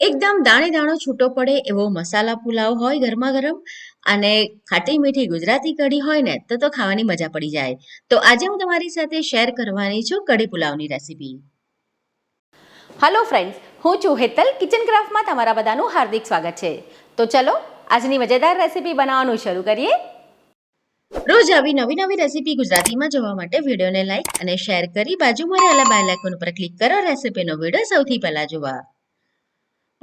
એકદમ દાણે દાણો છૂટો પડે એવો મસાલા પુલાવ હોય ગરમા ગરમ અને ખાટી મીઠી ગુજરાતી કઢી હોય ને તો તો ખાવાની મજા પડી જાય. તો આજે હું તમારી સાથે શેર કરવાની છું કઢી પુલાવની રેસીપી. હલો ફ્રેન્ડ્સ હું છું હેતલ કિચન ક્રાફ્ટમાં તમારા બધાનું હાર્દિક સ્વાગત છે. તો ચલો આજની મજેદાર રેસીપી બનાવવાનું શરૂ કરીએ. રોજ આવી નવી નવી રેસીપી ગુજરાતીમાં જોવા માટે વિડીયોને લાઇક અને શેર કરી બાજુમાં રહેલા બેલ આઇકોન ઉપર ક્લિક કરો રેસીપીનો વીડિયો સૌથી પહેલા જોવા.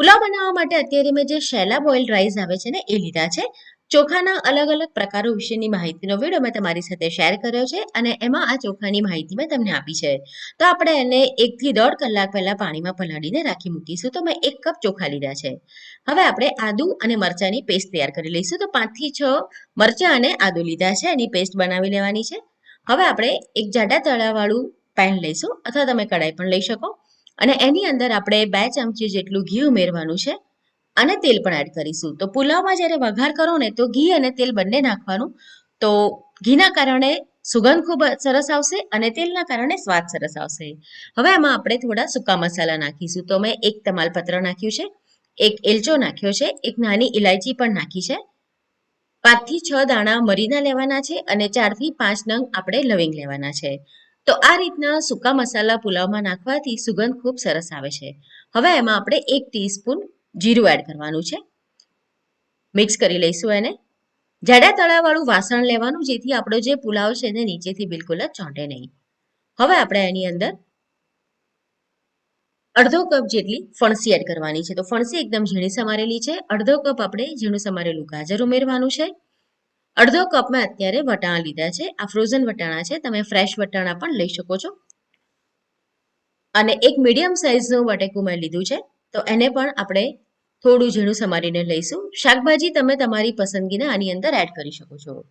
પુલાવ બનાવવા માટે અત્યારે મેં જે શેલા બોઇલ્ડ રાઈસ આવે છે ને, એ લીધા છે. ચોખાના અલગ અલગ પ્રકારો વિશેની માહિતીનો વીડિયો મેં તમારી સાથે શેર કર્યો છે અને એમાં આ ચોખાની માહિતી મેં તમને આપી છે. તો આપણે એને એકથી દોઢ કલાક પહેલાં પાણીમાં પલાળીને રાખી મૂકીશું. તો મેં એક કપ ચોખા લીધા છે. હવે આપણે આદુ અને મરચાંની પેસ્ટ તૈયાર કરી લઈશું. તો પાંચથી છ મરચાં અને આદુ લીધા છે. એની પેસ્ટ બનાવી લેવાની છે. હવે આપણે એક જાડા તળાવાળું પેન લઈશું. અથવા તમે કડાઈ પણ લઈ શકો. અને એની અંદર આપણે બે ચમચી જેટલું ઘી ઉમેરવાનું છે અને તેલ પણ એડ કરીશું. તો પુલાવમાં જ્યારે વઘાર કરો ને તો ઘી અને તેલ બંને નાખવાનું. તો ઘીના કારણે સુગંધ ખૂબ સરસ આવશે અને તેલના કારણે સ્વાદ સરસ આવશે. હવે આમાં આપણે થોડા સૂકા મસાલા નાખીશું. તો મેં એક તમાલપત્ર નાખ્યું છે, એક એલચો નાખ્યો છે, એક નાની ઇલાયચી પણ નાખી છે. પાંચથી છ દાણા મરીના લેવાના છે અને ચારથી પાંચ નંગ આપણે લવિંગ લેવાના છે. તો આ રીતના સૂકા મસાલા પુલાવમાં નાખવાથી સુગંધ ખૂબ સરસ આવે છે. હવે એમાં આપણે એક ટીસ્પૂન જીરું એડ કરવાનું છે. મિક્સ કરી લઈશું એને. જાડા તળાવાળું વાસણ લેવાનું જેથી આપણો જે પુલાવ છે એને નીચેથી બિલકુલ જ ચોંટે નહીં. હવે આપણે એની અંદર અડધો કપ જેટલી ફણસી એડ કરવાની છે. તો ફણસી એકદમ ઝીણી સમારેલી છે. અડધો કપ આપણે ઝીણું સમારેલું ગાજર ઉમેરવાનું છે. અડધો કપ મેં અત્યારે વટાણા લીધા છે. આ ફ્રોઝન વટાણા છે. તમે ફ્રેશ વટાણા પણ લઈ શકો છો. અને એક મીડિયમ સાઇઝનું બટેકું મેં લીધું છે. તો એને પણ આપણે થોડું ઝીણું સમારીને લઈશું. શાકભાજી તમે તમારી પસંદગીને આની અંદર એડ કરી શકો છો.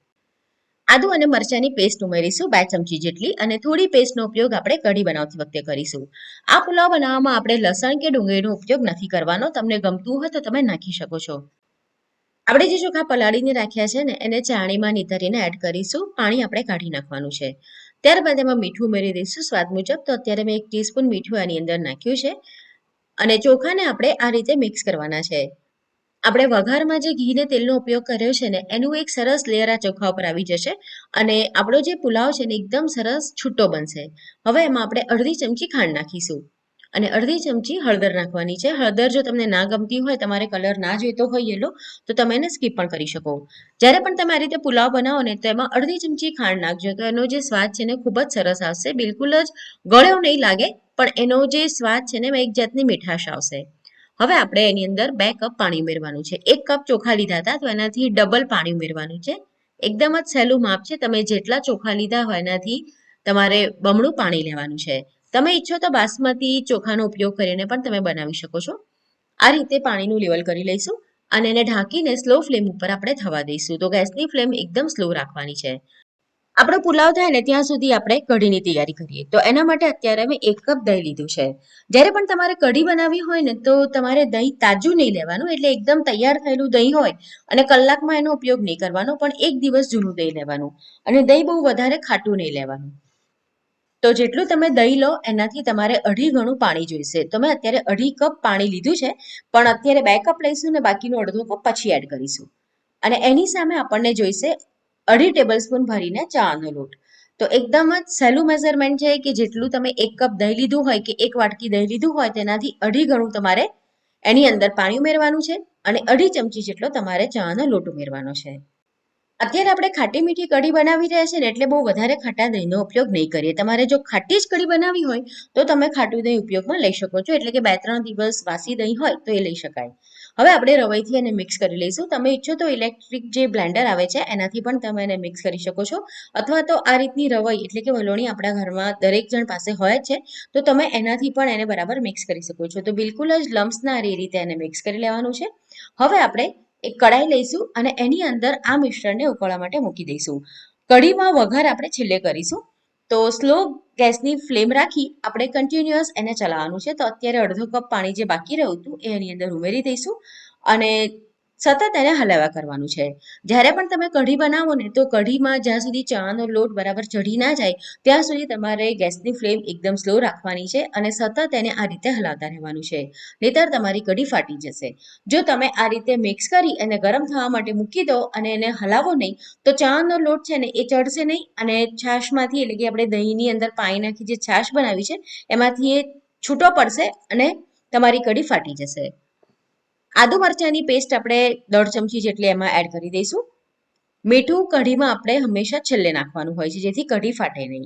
આદુ અને મરચાંની પેસ્ટ ઉમેરીશું બે ચમચી જેટલી અને થોડી પેસ્ટનો ઉપયોગ આપણે કઢી બનાવતી વખતે કરીશું. આ પુલાવ બનાવવામાં આપણે લસણ કે ડુંગળીનો ઉપયોગ નથી કરવાનો. તમને ગમતું હોય તો તમે નાખી શકો છો. આપણે જે ચોખા પલાળીને રાખ્યા છે ને, એને ચાણીમાં નીતરીને એડ કરીશું. પાણી આપણે કાઢી નાખવાનું છે. ત્યારબાદ એમાં મીઠું ઉમેરી દઈશું. સ્વાદ મુજબ તો અત્યારે મેં એક ટીસ્પૂન મીઠું આની અંદર નાખ્યું છે. અને ચોખાને આપણે આ રીતે મિક્સ કરવાના છે. આપણે વઘારમાં જે ઘી ને તેલનો ઉપયોગ કર્યો છે ને, એનું એક સરસ લેયર આ ચોખા ઉપર આવી જશે. અને આપણો જે પુલાવ છે ને, એકદમ સરસ છૂટો બનશે. હવે એમાં આપણે અડધી ચમચી ખાંડ નાખીશું. અને અડધી ચમચી હળદર નાખવાની છે. હળદર જો તમને ના ગમતી હોય, તમારે કલર ના જોઈતો હોય યેલો, તો તમે એને સ્કીપ પણ કરી શકો. જ્યારે પણ તમે આ રીતે પુલાવ બનાવો ને તો એમાં અડધી ચમચી ખાંડ નાખજો. તો એનો જે સ્વાદ છે ને, ખૂબ જ સરસ આવશે. બિલકુલ જ ગળ્યો નહીં લાગે, પણ એનો જે સ્વાદ છે ને, એમાં એક જાતની મીઠાશ આવશે. હવે આપણે એની અંદર બે કપ પાણી ઉમેરવાનું છે. એક કપ ચોખા લીધા હતા, તો એનાથી ડબલ પાણી ઉમેરવાનું છે. એકદમ જ સહેલું માપ છે. તમે જેટલા ચોખા લીધા હોય, એનાથી તમારે બમણું પાણી લેવાનું છે. તમે ઈચ્છો તો બાસમતી ચોખાનો ઉપયોગ કરીને પણ તમે બનાવી શકો છો. આ રીતે પાણીનું લેવલ કરી લઈશું અને એને ઢાંકીને સ્લો ફ્લેમ ઉપર આપણે થવા દઈશું. તો ગેસની ફ્લેમ એકદમ સ્લો રાખવાની છે. આપણો પુલાવ થાય ને ત્યાં સુધી આપણે કઢીની તૈયારી કરીએ. તો એના માટે અત્યારે મેં એક કપ દહીં લીધું છે. જ્યારે પણ તમારે કઢી બનાવવી હોય ને તો તમારે દહીં તાજું નહીં લેવાનું એટલે એકદમ તૈયાર થયેલું દહીં હોય અને કલાકમાં એનો ઉપયોગ નહીં કરવાનો પણ એક દિવસ જૂનું દહીં લેવાનું અને દહીં બહુ વધારે ખાટું નહીં લેવાનું. તો જેટલું તમે દહીં લો, એનાથી તમારે અઢી ગણું પાણી જોઈશે. તો મેં અત્યારે અઢી કપ પાણી લીધું છે, પણ અત્યારે બે કપ લઈશું ને બાકીનો અડધો કપ પછી એડ કરીશું. અને એની સામે આપણને જોઈશે અઢી ટેબલ સ્પૂન ભરીને ચાનો લોટ. તો એકદમ જ સહેલું મેઝરમેન્ટ છે કે જેટલું તમે એક કપ દહીં લીધું હોય કે એક વાટકી દહીં લીધું હોય, તેનાથી અઢી ગણું તમારે એની અંદર પાણી ઉમેરવાનું છે અને અઢી ચમચી જેટલો તમારે ચાનો લોટ ઉમેરવાનો છે. અત્યારે આપણે ખાટી મીઠી કઢી બનાવી રહ્યા છીએ ને એટલે બહુ વધારે ખાટા દહીંનો ઉપયોગ નહીં કરીએ. તમારે જો ખાટી જ કઢી બનાવી હોય તો તમે ખાટું દહીં ઉપયોગમાં લઈ શકો છો. એટલે કે બે ત્રણ દિવસ વાસી દહીં હોય તો એ લઈ શકાય. હવે આપણે રવાઈથી એને મિક્સ કરી લઈશું. તમે ઈચ્છો તો ઇલેક્ટ્રિક જે બ્લેન્ડર આવે છે, એનાથી પણ તમે એને મિક્સ કરી શકો છો. અથવા તો આ રીતની રવાઈ એટલે કે વલોણી આપણા ઘરમાં દરેક જણ પાસે હોય જ છે, તો તમે એનાથી પણ એને બરાબર મિક્સ કરી શકો છો. તો બિલકુલ જ લમ્સના એ રીતે એને મિક્સ કરી લેવાનું છે. હવે આપણે એક કડાઈ લઈશું અને એની અંદર આ મિશ્રણને ઉકળવા માટે મૂકી દઈશું. કઢીમાં વઘાર આપણે છેલ્લે કરીશું. તો સ્લો ગેસની ફ્લેમ રાખી આપણે કન્ટિન્યુઅસ એને ચલાવવાનું છે. તો અત્યારે અડધો કપ પાણી જે બાકી રહ્યું હતું એ એની અંદર ઉમેરી દઈશું. અને સતત એને હલાવ્યા કરવાનું છે. જ્યારે પણ તમે કઢી બનાવો ને, તો કઢીમાં જ્યાં સુધી ચાનો લોટ બરાબર ચઢી ના જાય, ત્યાં સુધી તમારે ગેસની ફ્લેમ એકદમ સ્લો રાખવાની છે અને સતત એને આ રીતે હલાવતા રહેવાનું છે. નહીતર તમારી કઢી ફાટી જશે. જો તમે આ રીતે મિક્સ કરી અને ગરમ થવા માટે મૂકી દો અને એને હલાવો નહીં, તો ચાનો લોટ છે ને, એ ચડશે નહીં અને છાશમાંથી, એટલે કે આપણે દહીંની અંદર પાણી નાખી જે છાશ બનાવી છે, એમાંથી એ છૂટો પડશે અને તમારી કઢી ફાટી જશે. આદુ મરચાંની પેસ્ટ આપણે દોઢ ચમચી જેટલી એમાં એડ કરી દઈશું. મીઠું કઢીમાં આપણે હંમેશા છેલ્લે નાખવાનું હોય છે, જેથી કઢી ફાટે નહીં.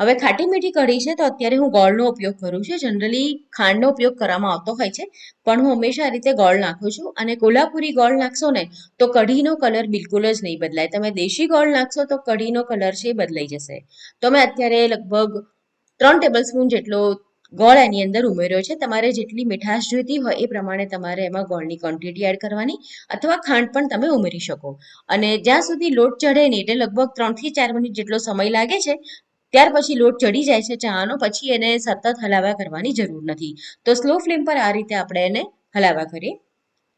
હવે ખાટી મીઠી કઢી છે, તો અત્યારે હું ગોળનો ઉપયોગ કરું છું. જનરલી ખાંડનો ઉપયોગ કરવામાં આવતો હોય છે, પણ હું હંમેશા આ રીતે ગોળ નાખું છું. અને કોલ્હાપુરી ગોળ નાખશો ને, તો કઢીનો કલર બિલકુલ જ નહીં બદલાય. તમે દેશી ગોળ નાખશો, તો કઢીનો કલર છે એ બદલાઈ જશે. તો મેં અત્યારે લગભગ ત્રણ ટેબલ સ્પૂન જેટલો ગોળ એની અંદર ઉમેર્યો છે. તમારે જેટલી મીઠાશ જોઈતી હોય એ પ્રમાણે તમારે એમાં ગોળની ક્વોન્ટિટી એડ કરવાની અથવા ખાંડ પણ તમે ઉમેરી શકો. અને જ્યાં સુધી લોટ ચડે નહીં, એટલે લગભગ ત્રણથી ચાર મિનિટ જેટલો સમય લાગે છે, ત્યાર પછી લોટ ચડી જાય છે ચાનો પછી એને સતત હલાવા કરવાની જરૂર નથી. તો સ્લો ફ્લેમ પર આ રીતે આપણે એને હલાવા કરીએ.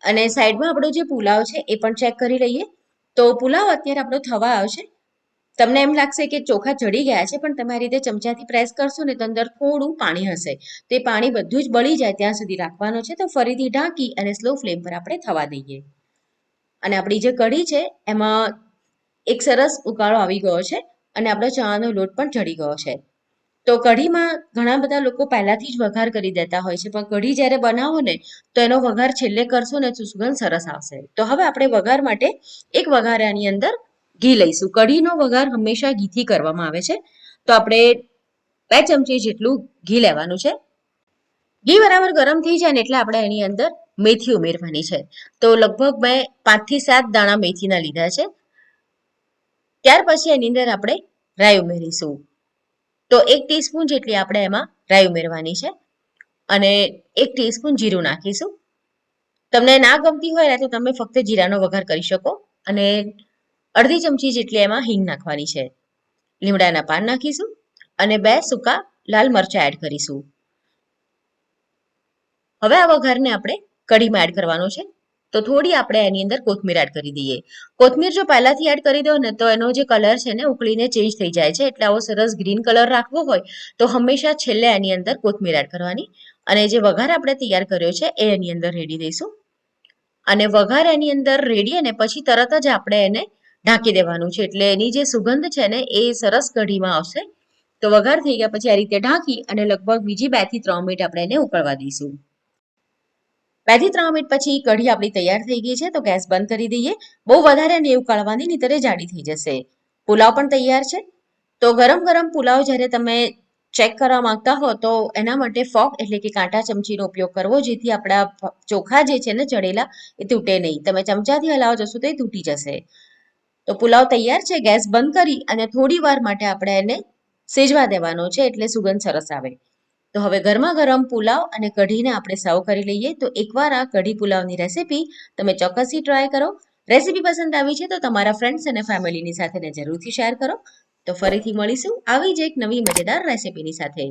અને સાઈડમાં આપણો જે પુલાવ છે એ પણ ચેક કરી લઈએ. તો પુલાવ અત્યારે આપણો થવા આવશે. તમને એમ લાગશે કે ચોખા ચડી ગયા છે, પણ તમે આ રીતે ચમચાથી પ્રેસ કરશો ને તો અંદર થોડું પાણી હશે. તે પાણી બધું જ બળી જાય ત્યાં સુધી રાખવાનું છે, તો ફરીથી ઢાંકી અને સ્લો ફ્લેમ પર આપણે થવા દઈએ. અને આપણી જે કઢી છે, એમાં એક સરસ ઉકાળો આવી ગયો છે અને આપણો ચાનો લોટ પણ ચડી ગયો છે. તો કઢીમાં ઘણા બધા લોકો પહેલાથી જ વઘાર કરી દેતા હોય છે, પણ કઢી જ્યારે બનાવો ને, તો એનો વઘાર છેલ્લે કરશો ને સુગંધ સરસ આવશે. તો હવે આપણે વઘાર માટે એક વઘારાની અંદર ઘી લઈશું. કઢીનો વઘાર હંમેશા ઘીથી કરવામાં આવે છે. તો આપણે બે ચમચી જેટલું ઘી લેવાનું છે. ઘી બરાબર ગરમ થઈ જાય ને એટલે આપણે એની અંદર મેથી ઉમેરવાની છે. તો લગભગ મેં પાંચથી સાત દાણા મેથીના લીધા છે. ત્યાર પછી એની અંદર આપણે રાઈ ઉમેરીશું. તો એક ટીસ્પૂન જેટલી આપણે એમાં રાઈ ઉમેરવાની છે. અને એક ટીસ્પૂન જીરું નાખીશું. તમને ના ગમતી હોય તો તમે ફક્ત જીરાનો વઘાર કરી શકો. અને અડધી ચમચી જેટલી એમાં હિંગ નાખવાની છે. લીમડાના પાન નાખીશું અને બે સૂકા લાલ મરચાં એડ કરીશું. હવે આ વઘારને આપણે કઢીમાં એડ કરવાનો છે. તો થોડી આપણે એની અંદર કોથમીર એડ કરી દઈએ. કોથમીર જો પહેલાથી એડ કરી દો ને તો એનો જે કલર છે ને ઉકળીને ચેન્જ થઈ જાય છે. એટલે આવો સરસ ગ્રીન કલર રાખવો હોય તો હંમેશા છેલ્લે એની અંદર કોથમીર એડ કરવાની. અને જે વઘાર આપણે તૈયાર કર્યો છે એ એની અંદર રેડી દઈશું. અને વઘાર એની અંદર રેડી અને પછી તરત જ આપણે એને ઢાંકી દેવાનું છે. એટલે એની જે સુગંધ છે ને, એ સરસ કઢીમાં આવશે. તો વઘાર થઈ ગયા પછી આ રીતે ઢાંકી અને લગભગ બીજી બેથી ત્રણ મિનિટ આપણે એને ઉકળવા દઈશું. બેથી ત્રણ મિનિટ પછી કઢી આપણી તૈયાર થઈ ગઈ છે, તો ગેસ બંધ કરી દઈએ. બહુ વધારે ને ઉકાળવાની, નીતરે જાડી થઈ જશે. પુલાવ પણ તૈયાર છે. તો ગરમ ગરમ પુલાવ જ્યારે તમે ચેક કરવા માંગતા હો, તો એના માટે ફોક એટલે કે કાંટા ચમચીનો ઉપયોગ કરવો, જેથી આપણા ચોખા જે છે ને ચડેલા, એ તૂટે નહીં. તમે ચમચાથી હલાવો, જશો તો એ તૂટી જશે. તો પુલાવ તૈયાર છે, ગેસ બંધ કરી અને થોડી વાર માટે આપણે એને સેજવા દેવાનો છે, એટલે સુગંધ સરસ આવે. તો હવે ગરમા ગરમ પુલાવ અને કઢીને આપણે સર્વ કરી લઈએ. તો એકવાર આ કઢી પુલાવની રેસીપી તમે ચોક્કસથી ટ્રાય કરો. રેસીપી પસંદ આવી છે તો તમારા ફ્રેન્ડ્સ અને ફેમિલીની સાથે જરૂરથી શેર કરો. તો ફરીથી મળીશું. આવી જ એક નવી મજેદાર રેસીપીની સાથે.